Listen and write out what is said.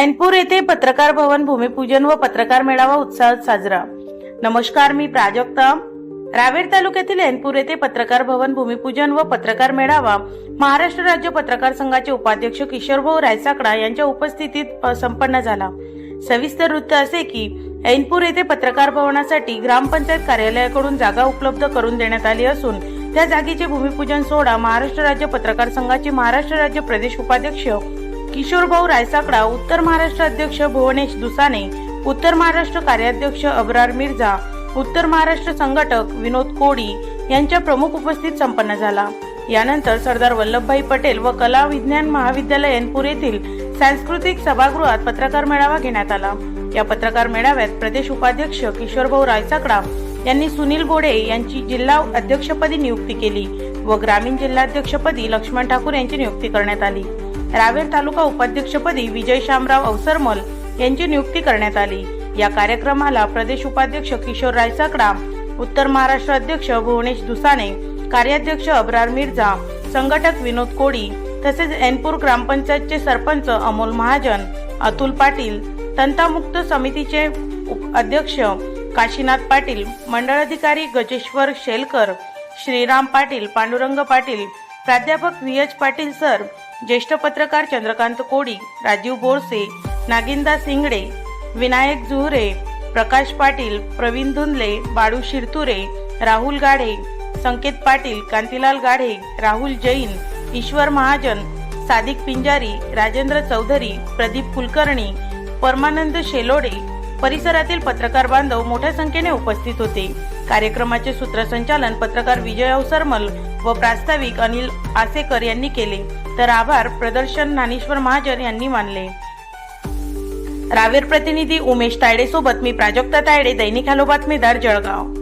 ऐनपूर येथे पत्रकार भवन भूमिपूजन व पत्रकार मेळावा उत्साहात साजरा. नमस्कार मी प्राजक्ता. रावेर तालुक्यातील ऐनपूर येथे पत्रकार भवन भूमिपूजन व पत्रकार मेळावा महाराष्ट्र राज्य पत्रकार संघाचे उपाध्यक्ष किशोरभाऊ रायसाकडा यांच्या उपस्थितीत प- संपन्न झाला. सविस्तर वृत्त असे की ऐनपूर येथे पत्रकार भवनासाठी ग्रामपंचायत कार्यालयाकडून जागा उपलब्ध करून देण्यात आली असून त्या जागेचे भूमिपूजन सोहळा महाराष्ट्र राज्य पत्रकार संघाचे महाराष्ट्र राज्य प्रदेश उपाध्यक्ष किशोरभाऊ रायसाकडा उत्तर महाराष्ट्र अध्यक्ष भुवनेश दुसाने उत्तर महाराष्ट्र कार्याध्यक्ष अब्रार मिर्झा उत्तर महाराष्ट्र संघटक विनोद कोडी यांच्या प्रमुख उपस्थित संपन्न झाला. यानंतर सरदार वल्लभभाई पटेल व कला विज्ञान महाविद्यालय एनपूर येथील सांस्कृतिक सभागृहात पत्रकार मेळावा घेण्यात आला. या पत्रकार मेळाव्यात प्रदेश उपाध्यक्ष किशोरभाऊ रायसाकडा यांनी सुनील गोडे यांची जिल्हा अध्यक्षपदी नियुक्ती केली व ग्रामीण जिल्हाध्यक्षपदी लक्ष्मण ठाकूर यांची नियुक्ती करण्यात आली. रावेर तालुका उपाध्यक्षपदी विजय शामराव अवसरमल यांची नियुक्ती करण्यात आली. या कार्यक्रमाला प्रदेश उपाध्यक्ष किशोर रायसाकडा उत्तर महाराष्ट्र अध्यक्ष भुवनेश दुसाने कार्याध्यक्ष अब्रार मिर्झा संघटक विनोद कोडी तसेच एनपूर ग्रामपंचायतचे सरपंच अमोल महाजन अतुल पाटील तंतामुक्त समितीचे उप- अध्यक्ष काशीनाथ पाटील मंडळाधिकारी गजेश्वर शेलकर श्रीराम पाटील पांडुरंग पाटील प्राध्यापक व्ही एच पाटील सर ज्येष्ठ पत्रकार चंद्रकांत कोडी राजीव बोरसे नागिंदा सिंगडे विनायक जुहरे प्रकाश पाटील प्रवीण धुंदले बाळू शिरतुरे राहुल गाढे संकेत पाटील कांतीलाल गाढे राहुल जैन ईश्वर महाजन सादिक पिंजारी राजेंद्र चौधरी प्रदीप कुलकर्णी परमानंद शेलोडे परिसरातील पत्रकार बांधव मोठ्या संख्येने उपस्थित होते. कार्यक्रमाचे सूत्रसंचालन पत्रकार विजय अवसरमल व प्रास्ताविक अनिल आसेकर यांनी केले. तर आभार प्रदर्शन ज्ञानेश्वर महाजन यांनी मानले. रावेर प्रतिनिधी उमेश तायडे सोबत मी प्राजक्ता तायडे दैनिक हॅलो बातमीदार जळगाव.